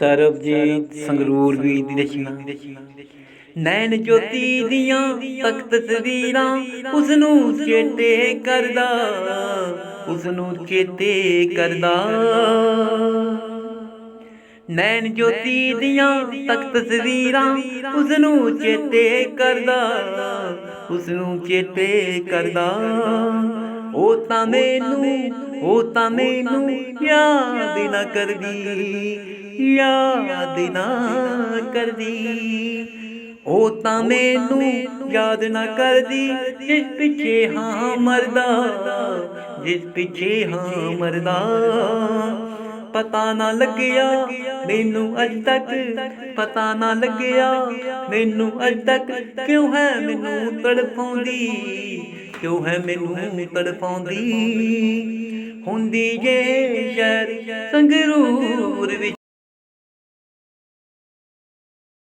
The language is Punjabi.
ਸਰਬਜੀਤ ਸੰਗਰੂਰ ਵੀ ਦੀ ਰਚਨਾ। ਨੈਣ ਜੋਤੀ ਦੀਆਂ ਤਖਤ ਤਸਵੀਰਾਂ ਉਸ ਨੂੰ ਚੇਤੇ ਕਰਦਾ। ਉਸ ਨੂੰ ਚੇਤੇ ਕਰਦਾ। ਨੈਣ ਜੋਤੀ ਦੀਆਂ ਤਖਤ ਤਸਵੀਰਾਂ ਉਸ ਨੂੰ ਚੇਤੇ ਕਰਦਾ। ਉਸ ਨੂੰ ਚੇਤੇ ਕਰਦਾ। ਉਹ ਤਾਂ ਮੈਨੂੰ ਉਹ ਤਾਂ ਮੈਨੂੰ ਯਾਦ ਨਾ ਕਰਦੀ ਯਾਦ ਨਾ ਕਰਦੀ। ਉਹ ਤਾਂ ਮੈਨੂੰ ਯਾਦ ਨਾ ਕਰਦੀ ਜਿਸ ਪਿੱਛੇ ਹਾਂ ਮਰਦਾ ਜਿਸ ਪਿੱਛੇ ਹਾਂ ਮਰਦਾ। ਪਤਾ ਨਾ ਲੱਗਿਆ ਮੈਨੂੰ ਅੱਜ ਤੱਕ ਪਤਾ ਨਾ ਲੱਗਿਆ ਮੈਨੂੰ ਅੱਜ ਤੱਕ ਕਿਉਂ ਹੈ ਮੈਨੂੰ ਤੜਪਾਉਂਦੀ ਕਿਉਂ ਹੈ ਮੈਨੂੰ ਤੜਪਾਉਂਦੀ ਹੁੰਦੀ ਜੇ ਸ਼ਹਿਰ ਸੰਗਰੂਰ